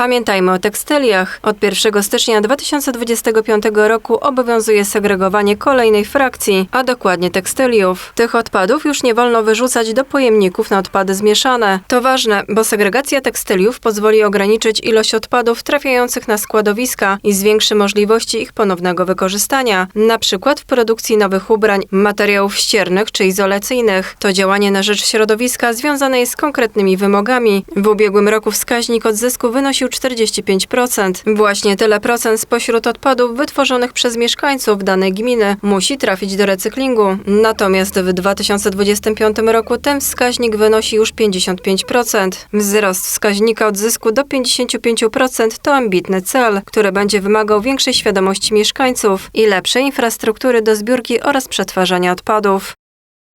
Pamiętajmy o tekstyliach. Od 1 stycznia 2025 roku obowiązuje segregowanie kolejnej frakcji, a dokładnie tekstyliów. Tych odpadów już nie wolno wyrzucać do pojemników na odpady zmieszane. To ważne, bo segregacja tekstyliów pozwoli ograniczyć ilość odpadów trafiających na składowiska i zwiększy możliwości ich ponownego wykorzystania, na przykład w produkcji nowych ubrań, materiałów ściernych czy izolacyjnych. To działanie na rzecz środowiska związane jest z konkretnymi wymogami. W ubiegłym roku wskaźnik odzysku wynosił 45%. Właśnie tyle procent spośród odpadów wytworzonych przez mieszkańców danej gminy musi trafić do recyklingu. Natomiast w 2025 roku ten wskaźnik wynosi już 55%. Wzrost wskaźnika odzysku do 55% to ambitny cel, który będzie wymagał większej świadomości mieszkańców i lepszej infrastruktury do zbiórki oraz przetwarzania odpadów.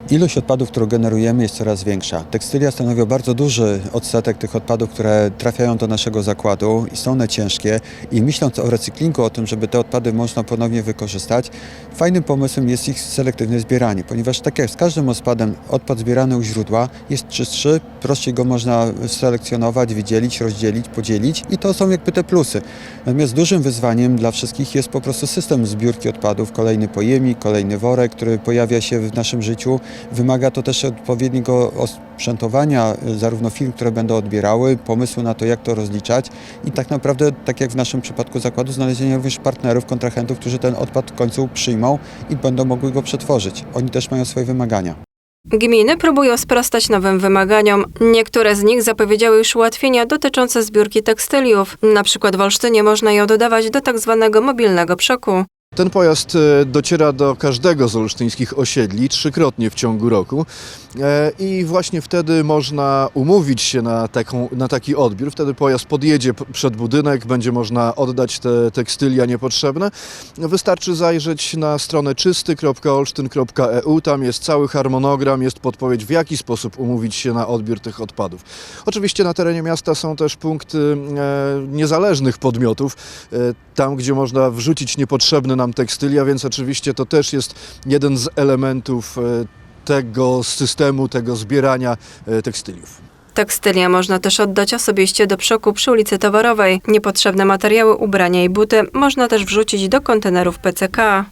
Ilość odpadów, którą generujemy jest coraz większa. Tekstylia stanowią bardzo duży odsetek tych odpadów, które trafiają do naszego zakładu i są one ciężkie i myśląc o recyklingu, o tym, żeby te odpady można ponownie wykorzystać, fajnym pomysłem jest ich selektywne zbieranie, ponieważ tak jak z każdym odpadem, odpad zbierany u źródła jest czystszy, prościej go można selekcjonować, wydzielić, rozdzielić, podzielić i to są jakby te plusy. Natomiast dużym wyzwaniem dla wszystkich jest po prostu system zbiórki odpadów, kolejny pojemnik, kolejny worek, który pojawia się w naszym życiu. Wymaga to też odpowiedniego osprzętowania y, zarówno firm, które będą odbierały, pomysłu na to, jak to rozliczać i tak naprawdę, tak jak w naszym przypadku zakładu, znalezienia również partnerów, kontrahentów, którzy ten odpad w końcu przyjmą i będą mogli go przetworzyć. Oni też mają swoje wymagania. Gminy próbują sprostać nowym wymaganiom. Niektóre z nich zapowiedziały już ułatwienia dotyczące zbiórki tekstyliów. Na przykład w Olsztynie można je dodawać do tak zwanego mobilnego przoku. Ten pojazd e, dociera do każdego z olsztyńskich osiedli trzykrotnie w ciągu roku E, i właśnie wtedy można umówić się na, taką, na taki odbiór. Wtedy pojazd podjedzie przed budynek, będzie można oddać te tekstylia niepotrzebne. Wystarczy zajrzeć na stronę czysty.olsztyn.eu, tam jest cały harmonogram, jest podpowiedź w jaki sposób umówić się na odbiór tych odpadów. Oczywiście na terenie miasta są też punkty e, niezależnych podmiotów, tam gdzie można wrzucić niepotrzebne tekstylia, więc oczywiście to też jest jeden z elementów e, tego systemu, tego zbierania e, tekstyliów. Tekstylia można też oddać osobiście do przoku przy ulicy Towarowej. Niepotrzebne materiały, ubrania i buty można też wrzucić do kontenerów PCK.